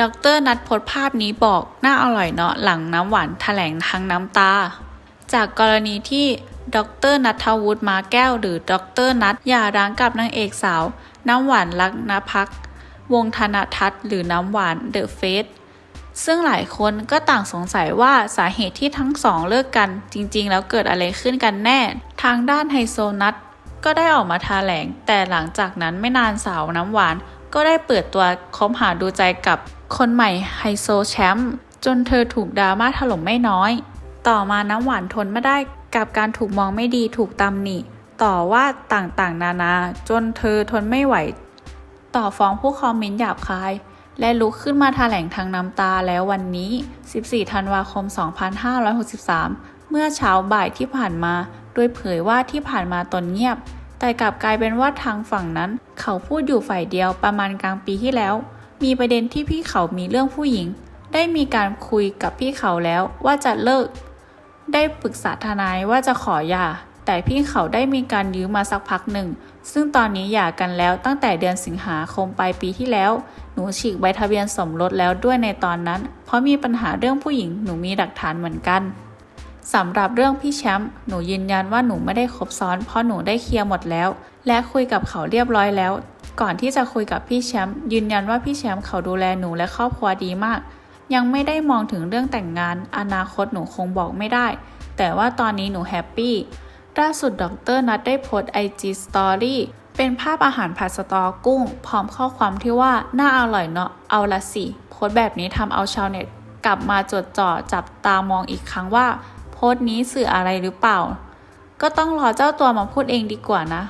ดรนัดโพสภาพนี้บอกน่าอร่อยเนาะหลังน้ำหวานแถลงทางน้ำตา จากกรณีที่ดรนัทวุฒิมาแก้วหรือดรนัทหย่าร้างกับนางเอกสาว น้ำหวานรักนพักวงธนทัศน์หรือน้ำหวานเดอะเฟสซึ่งหลายคนก็ต่างสงสัยว่าสาเหตุที่ทั้งสองเลิกกัน จริงๆ แล้วเกิดอะไรขึ้นกันแน่ ทางด้านไฮโซนัทก็ได้ออกมาแถลง แต่หลังจากนั้นไม่นานสาวน้ำหวาน ก็ได้เปิดตัวคบหาดูใจกับคนใหม่ไฮโซแชมป์จนเธอถูกดราม่าถล่มไม่น้อย ต่อมาน้ำหวานทนไม่ได้กับการถูกมองไม่ดีถูกตำหนิต่อว่าต่างๆ นานา จนเธอทนไม่ไหว ต่อฟ้องผู้คอมเมนต์หยาบคาย และลุกขึ้นมาแถลงทางน้ำตาแล้ววันนี้ 14 ธันวาคม 2563 เมื่อเช้าบ่ายที่ผ่านมา โดยเผยว่าที่ผ่านมาตนเงียบ แต่กลับกลายเป็นว่าทางฝั่งนั้น เขาพูดอยู่ฝ่ายเดียวประมาณกลางปีที่แล้ว มีประเด็นที่พี่เขามีเรื่องผู้หญิง ได้มีการคุยกับพี่เขาแล้วว่าจะเลิก ได้ปรึกษาทนายว่าจะขอหย่า แต่พี่เขาได้มีการยื้อมาสักพักหนึ่ง ซึ่งตอนนี้หย่ากันแล้วตั้งแต่เดือนสิงหาคมปลายปีที่แล้ว หนูฉีกใบทะเบียนสมรสแล้วด้วยในตอนนั้น เพราะมีปัญหาเรื่องผู้หญิงหนูมีหลักฐานเหมือนกัน สำหรับเรื่องพี่แชมป์หนูยืนยันว่าหนูไม่ได้คบซ้อน เพราะหนูได้เคลียร์หมดแล้ว และคุยกับเขาเรียบร้อยแล้ว ก่อนที่จะคุยกับพี่แชมป์ยืนยันว่าพี่แชมป์เขาดูแลหนูและครอบครัวดีมาก ยังไม่ได้มองถึงเรื่องแต่งงาน อนาคตหนูคงบอกไม่ได้ แต่ว่าตอนนี้หนูแฮปปี้ล่าสุดดรนัดได้โพสต์ IG Story เป็นภาพอาหารผัดสตอกุ้ง พร้อมข้อความที่ว่าน่าอร่อยเนาะเอาละสิโพสต์แบบนี้ทำเอาชาวเน็ตกลับมาจดจ่อจับตามองอีกครั้งว่า โพสต์นี้สื่ออะไรหรือเปล่า ก็ต้องรอเจ้าตัวมาพูดเองดีกว่านะ